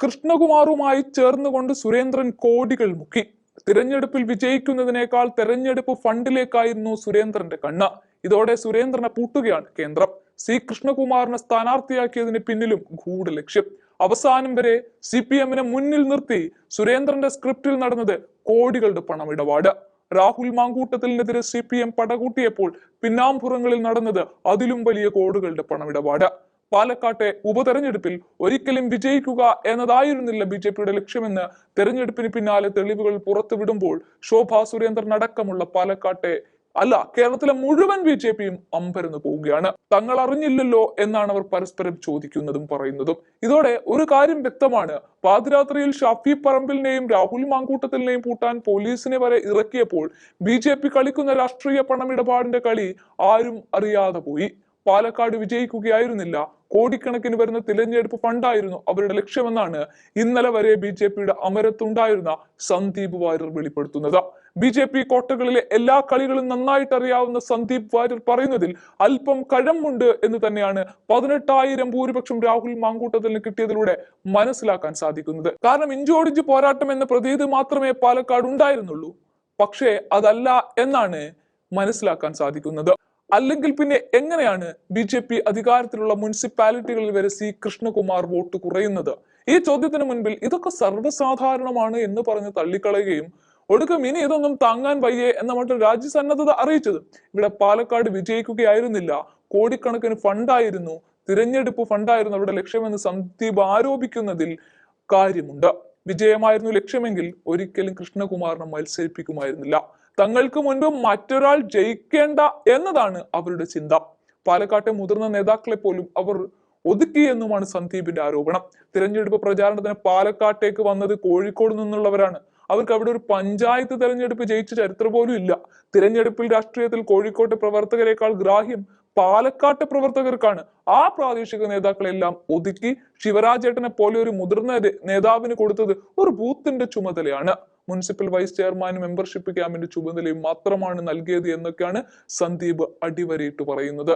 കൃഷ്ണകുമാറുമായി ചേർന്നുകൊണ്ട് സുരേന്ദ്രൻ കോടികൾ മുക്കി. തിരഞ്ഞെടുപ്പിൽ വിജയിക്കുന്നതിനേക്കാൾ തെരഞ്ഞെടുപ്പ് ഫണ്ടിലേക്കായിരുന്നു സുരേന്ദ്രന്റെ കണ്ണ്. ഇതോടെ സുരേന്ദ്രനെ പൂട്ടുകയാണ് കേന്ദ്രം. സി കൃഷ്ണകുമാറിനെ സ്ഥാനാർത്ഥിയാക്കിയതിന് പിന്നിലും ഗൂഢ ലക്ഷ്യം. അവസാനം വരെ സി പി എമ്മിനെ മുന്നിൽ നിർത്തി സുരേന്ദ്രന്റെ സ്ക്രിപ്റ്റിൽ നടന്നത് കോടികളുടെ പണമിടപാട്. രാഹുൽ മാങ്കൂട്ടത്തിനെതിരെ സി പി എം പടകൂട്ടിയപ്പോൾ പിന്നാമ്പുറങ്ങളിൽ നടന്നത് അതിലും വലിയ കോടികളുടെ പണമിടപാട്. പാലക്കാട്ടെ ഉപതെരഞ്ഞെടുപ്പിൽ ഒരിക്കലും വിജയിക്കുക എന്നതായിരുന്നില്ല ബി ജെ പിയുടെ ലക്ഷ്യമെന്ന് തെരഞ്ഞെടുപ്പിന് പിന്നാലെ തെളിവുകൾ പുറത്തുവിടുമ്പോൾ ശോഭാ സുരേന്ദ്രൻ അടക്കമുള്ള പാലക്കാട്ടെ അല്ല കേരളത്തിലെ മുഴുവൻ ബി ജെ പിയും അമ്പരന്ന് പോവുകയാണ്. തങ്ങൾ അറിഞ്ഞില്ലല്ലോ എന്നാണ് അവർ പരസ്പരം ചോദിക്കുന്നതും പറയുന്നതും. ഇതോടെ ഒരു കാര്യം വ്യക്തമാണ്. പാതിരാത്രിയിൽ ഷാഫി പറമ്പിലിനെയും രാഹുൽ മാങ്കൂട്ടത്തിലിനെയും പൂട്ടാൻ പോലീസിനെ വരെ ഇറക്കിയപ്പോൾ ബി കളിക്കുന്ന രാഷ്ട്രീയ പണമിടപാടിന്റെ കളി ആരും അറിയാതെ പോയി. പാലക്കാട് വിജയിക്കുകയായിരുന്നില്ല. കോടിക്കണക്കിന് വരുന്ന തിരഞ്ഞെടുപ്പ് ഫണ്ടായിരുന്നു അവരുടെ ലക്ഷ്യമെന്നാണ് ഇന്നലെ വരെ ബി ജെ പിയുടെ അമരത്തുണ്ടായിരുന്ന സന്ദീപ് വാര്യർ വെളിപ്പെടുത്തുന്നത്. ബി ജെ പി കോട്ടകളിലെ എല്ലാ കളികളും നന്നായിട്ട് അറിയാവുന്ന സന്ദീപ് വാര്യർ പറയുന്നതിൽ അല്പം കഴമ്പുണ്ട് എന്ന് തന്നെയാണ് പതിനെട്ടായിരം ഭൂരിപക്ഷം രാഹുൽ മാങ്കൂട്ടത്തിന് കിട്ടിയതിലൂടെ മനസ്സിലാക്കാൻ സാധിക്കുന്നത്. കാരണം ഇഞ്ചോടിഞ്ച് പോരാട്ടം എന്ന പ്രതീതി മാത്രമേ പാലക്കാട് ഉണ്ടായിരുന്നുള്ളൂ. പക്ഷേ അതല്ല എന്നാണ് മനസ്സിലാക്കാൻ സാധിക്കുന്നത്. അല്ലെങ്കിൽ പിന്നെ എങ്ങനെയാണ് ബി ജെ പി അധികാരത്തിലുള്ള മുനിസിപ്പാലിറ്റികളിൽ വരെ സി കൃഷ്ണകുമാർ വോട്ട് കുറയുന്നത്? ഈ ചോദ്യത്തിന് മുൻപിൽ ഇതൊക്കെ സർവസാധാരണമാണ് എന്ന് പറഞ്ഞ് തള്ളിക്കളയുകയും ഒടുക്കം ഇനി ഇതൊന്നും താങ്ങാൻ വയ്യേ എന്ന മട്ടിൽ രാജ്യസന്നദ്ധത അറിയിച്ചത്. ഇവിടെ പാലക്കാട് വിജയിക്കുകയായിരുന്നില്ല. കോടിക്കണക്കിന് ഫണ്ടായിരുന്നു. തിരഞ്ഞെടുപ്പ് ഫണ്ടായിരുന്നു അവരുടെ ലക്ഷ്യമെന്ന് സന്ദീപ് ആരോപിക്കുന്നതിൽ കാര്യമുണ്ട്. വിജയമായിരുന്നു ലക്ഷ്യമെങ്കിൽ ഒരിക്കലും കൃഷ്ണകുമാറിനെ മത്സരിപ്പിക്കുമായിരുന്നില്ല. തങ്ങൾക്ക് മുൻപ് മറ്റൊരാൾ ജയിക്കേണ്ട എന്നതാണ് അവരുടെ ചിന്ത. പാലക്കാട്ടെ മുതിർന്ന നേതാക്കളെ പോലും അവർ ഒതുക്കി എന്നുമാണ് സന്ദീപിന്റെ ആരോപണം. തിരഞ്ഞെടുപ്പ് പ്രചാരണത്തിന് പാലക്കാട്ടേക്ക് വന്നത് കോഴിക്കോട് നിന്നുള്ളവരാണ്. അവർക്ക് അവിടെ ഒരു പഞ്ചായത്ത് തെരഞ്ഞെടുപ്പ് ജയിച്ച ചരിത്രം പോലും ഇല്ല. തിരഞ്ഞെടുപ്പിൽ രാഷ്ട്രീയത്തിൽ കോഴിക്കോട്ടെ പ്രവർത്തകരെക്കാൾ ഗ്രാഹ്യം പാലക്കാട്ടെ പ്രവർത്തകർക്കാണ്. ആ പ്രാദേശിക നേതാക്കളെല്ലാം ഒതുക്കി ശിവരാജേട്ടനെ പോലെ ഒരു മുതിർന്ന നേതാവിന് കൊടുത്തത് ഒരു ബൂത്തിന്റെ ചുമതലയാണ്. മുനിസിപ്പൽ വൈസ് ചെയർമാനും മെമ്പർഷിപ്പ് ക്യാമ്പിന്റെ ചുമതലയും മാത്രമാണ് നൽകിയത് എന്നൊക്കെയാണ് സന്ദീപ് അടിവരയിട്ട് പറയുന്നത്.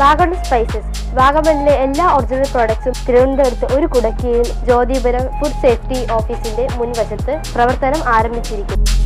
Wagon spices. വാഗമണിലെ എല്ലാ ഒറിജിനൽ പ്രോഡക്ട്സും തിരുവനന്തപുരത്ത് ഒരു കുടക്കീഴിൽ ജ്യോതിപുരം ഫുഡ് സേഫ്റ്റി ഓഫീസിന്റെ മുൻവശത്ത് പ്രവർത്തനം ആരംഭിച്ചിരിക്കുന്നു.